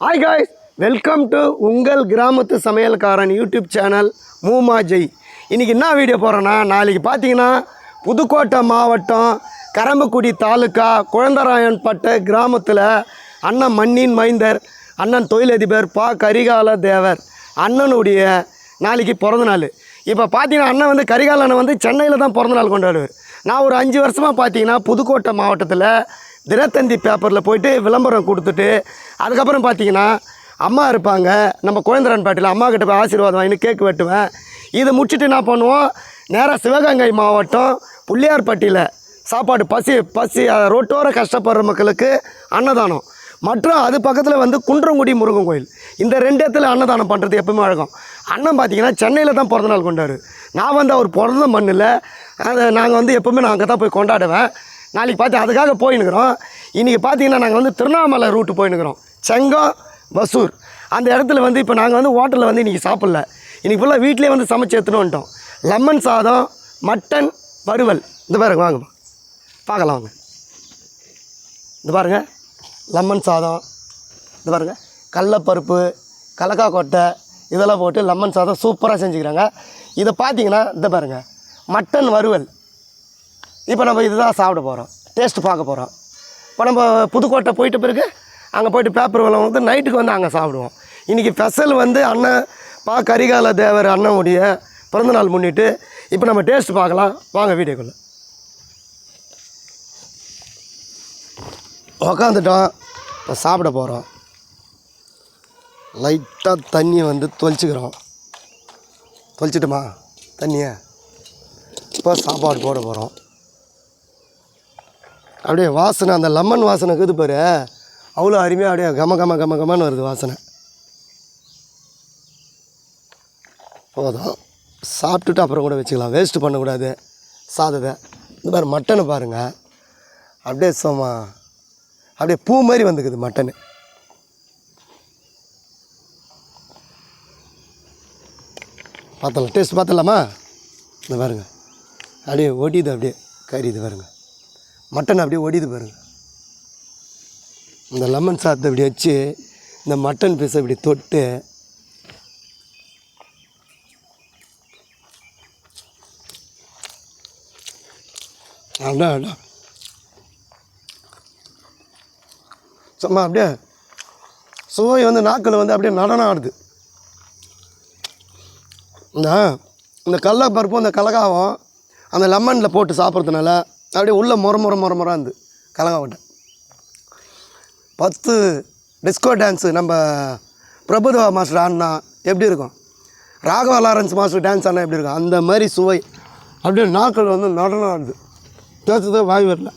Hi guys welcome to உங்கள் கிராமத்து சமையல்காரன் யூடியூப் சேனல் மூமா ஜெய். இன்றைக்கி என்ன வீடியோ போகிறேன்னா நாளைக்கு பார்த்தீங்கன்னா புதுக்கோட்டை மாவட்டம் கரம்பக்குடி தாலுக்கா குழந்தராயன்பட்ட கிராமத்தில் அண்ணன் மண்ணின் மைந்தர் அண்ணன் தொழிலதிபர் பா. கரிகால தேவர் அண்ணனுடைய நாளைக்கு பிறந்த நாள் இப்போ பார்த்தீங்கன்னா அண்ணன் வந்து கரிகால அண்ணன் வந்து சென்னையில் தான் பிறந்த நாள் கொண்டாடுவார். நான் ஒரு அஞ்சு வருஷமாக பார்த்தீங்கன்னா புதுக்கோட்டை மாவட்டத்தில் தினத்தந்தி பேப்பரில் போயிட்டு விளம்பரம் கொடுத்துட்டு அதுக்கப்புறம் பார்த்தீங்கன்னா அம்மா இருப்பாங்க. நம்ம குழந்தரன்பேட்டையில் அம்மா கிட்ட போய் ஆசீர்வாதம் வாங்கி கேக் வெட்டுவேன். இதை முடிச்சுட்டு என்ன பண்ணுவோம்? நேராக சிவகங்கை மாவட்டம் புள்ளியார்பட்டியில் சாப்பாடு பசி பசி ரோட்டோர கஷ்டப்படுற மக்களுக்கு அன்னதானம். மற்றும் அது பக்கத்தில் வந்து குன்றங்குடி முருகன் கோயில். இந்த ரெண்டு இடத்துல அன்னதானம் பண்ணுறது எப்பவுமே வழக்கம் அண்ணன் பார்த்தீங்கன்னா சென்னையில் தான் பிறந்த நாள் கொண்டாடு. நான் வந்து அவர் பிறந்த மண்ணில் அதை நாங்கள் வந்து எப்போவுமே நான் அங்கே தான் போய் கொண்டாடுவேன். நாளைக்கு பார்த்து அதுக்காக போயின்னுக்குறோம். இன்றைக்கி பார்த்தீங்கன்னா நாங்கள் வந்து திருவண்ணாமலை ரூட்டு போயின்னுக்குறோம். செங்கம் வசூர். அந்த இடத்துல வந்து இப்போ நாங்கள் வந்து ஹோட்டலில் வந்து இன்றைக்கி சாப்பிட்ல. இன்றைக்கி ஃபுல்லாக வீட்டிலே வந்து சமைச்சு எடுத்துன்னு வந்துட்டோம். லெமன் சாதம் மட்டன் வறுவல். இந்த பாருங்க வாங்க. பார்க்கலாம் வாங்க. இந்த பாருங்க. லெமன் சாதம். இந்த பாருங்க. கடலப்பருப்பு கலக்கா கொட்டை இதெல்லாம் போட்டு லெமன் சாதம் சூப்பராக செஞ்சுக்கிறாங்க. இதை பார்த்தீங்கன்னா இந்த பாருங்க. மட்டன் வறுவல். இப்போ நம்ம இதுதான் சாப்பிட போகிறோம் டேஸ்ட்டு பார்க்க போகிறோம் இப்போ நம்ம புதுக்கோட்டை போயிட்ட பிறகு அங்கே போயிட்டு பேப்பர் வளம் வந்து நைட்டுக்கு வந்து அங்கே சாப்பிடுவோம். இன்றைக்கி ஸ்பெஷல் வந்து அண்ணன் பா. கரிகால தேவர் அண்ணனுடைய பிறந்தநாள் முன்னிட்டு இப்போ நம்ம டேஸ்ட் பார்க்கலாம். வாங்க வீடியோக்குள்ளே. உக்காந்துட்டோம். இப்போ சாப்பிட போகிறோம் லைட்டாக தண்ணியை வந்து தொளிச்சிக்கிறோம். தொளிச்சிட்டுமா? தண்ணியை. இப்போ சாப்பாடு போட போகிறோம் அப்படியே வாசனை அந்த லெமன் வாசனை இருக்குது பாரு. அவ்வளோ அருமையாக அப்படியே கம கம கம கமன்னு வருது வாசனை. போதும். சாப்பிட்டுட்டு அப்புறம் கூட வச்சுக்கலாம். வேஸ்ட்டு பண்ணக்கூடாது. சாதத்தை. இந்த மாதிரி மட்டனை பாருங்கள் அப்படியே சும்மா அப்படியே பூ மாதிரி வந்துக்குது மட்டனு. பார்த்தலாம் டேஸ்ட் பார்த்தலாமா இந்த பாருங்க. அப்படியே ஒடியுது அப்படியே. கறி இது பாருங்க. மட்டன் அப்படியே ஒடியுது பாருங்கள் இந்த லெமன் சாத்தை இப்படி வச்சு இந்த மட்டன் பீஸை இப்படி தொட்டு அடா அண்ணா சும்மா அப்படியே சுவை வந்து நாக்கில் வந்து அப்படியே நடனம் ஆடுது. இந்த இந்த கடல பருப்பும் இந்த கலகாவும் அந்த லெமனில் போட்டு சாப்பிட்றதுனால அப்படியே உள்ளே முற முற முற முறை இருந்து கலகாவட்டை பத்து டிஸ்கோ டான்ஸு நம்ம பிரபுதேவா மாஸ்டர் ஆடினா எப்படி இருக்கும்? ராகவா லாரன்ஸ் மாஸ்டர் டான்ஸ் ஆடினா எப்படி இருக்கும்? அந்த மாதிரி சுவை. அப்படியே நாக்கள் வந்து நடனம் ஆடுது பேசுறது வாய் வரல.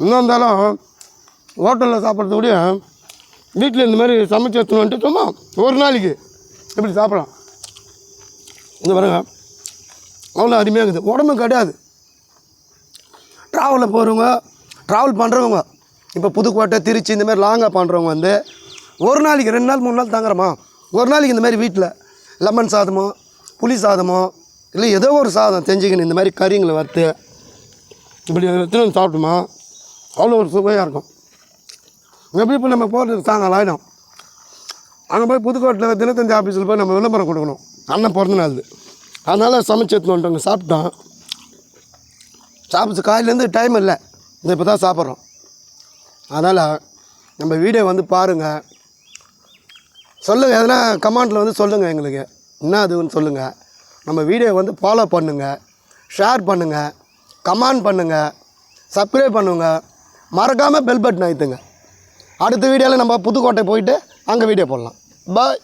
இன்னும் இருந்தாலும் ஹோட்டலில் சாப்பிட்றது கூட வீட்டில் இந்த மாதிரி சமைச்சு எடுத்துன்னு வந்துட்டு சும்மா ஒரு நாளைக்கு இப்படி சாப்பிட்லாம்? இந்த பாருங்க. அவ்வளோ அருமையாக இருக்குது. உடம்பு கிடையாது ட்ராவலில் போகிறவங்க ட்ராவல் பண்ணுறவங்க இப்போ புதுக்கோட்டை திருச்சி இந்த மாதிரி லாங்காக பண்ணுறவங்க வந்து ஒரு நாளைக்கு ரெண்டு நாள் மூணு நாள் தாங்குறோமா? ஒரு நாளைக்கு இந்த மாதிரி வீட்டில் லெமன் சாதமோ புளி சாதமோ இல்லை ஏதோ ஒரு சாதம் செஞ்சுக்கணும் இந்த மாதிரி கறிங்களை வறுத்து இப்படி எடுத்துன்னு சாப்பிட்டோமா அவ்வளோ ஒரு சுவையாக இருக்கும். எப்படி இப்போ நம்ம போகிறது சாயங்காலம் ஆகிடும் அங்கே போய் புதுக்கோட்டையில் தினத்தந்தி ஆஃபீஸில் போய் நம்ம விளம்பரம் கொடுக்கணும். அண்ணன் பிறந்த நாள். அதனால் சமைச்சு எடுத்துன்னு வந்துட்டோங்க சாப்பிட்டோம். சாப்பிட்டு காலையிலேருந்து டைம் இல்லை. இந்த இப்போ தான் சாப்பிட்றோம். அதனால் நம்ம வீடியோ வந்து பாருங்கள் சொல்லுங்கள் எதனா கமெண்ட்டில் வந்து சொல்லுங்கள் எங்களுக்கு. என்ன அதுன்னு சொல்லுங்கள் நம்ம வீடியோ வந்து ஃபாலோ பண்ணுங்கள் ஷேர் பண்ணுங்கள் கமெண்ட் பண்ணுங்கள் சப்ஸ்கிரைப் பண்ணுங்க. மறக்காமல் பெல் பட்டன் அழுத்துங்க. அடுத்த வீடியோவில் நம்ம புதுக்கோட்டை போயிட்டு அங்கே வீடியோ போடலாம். பாய்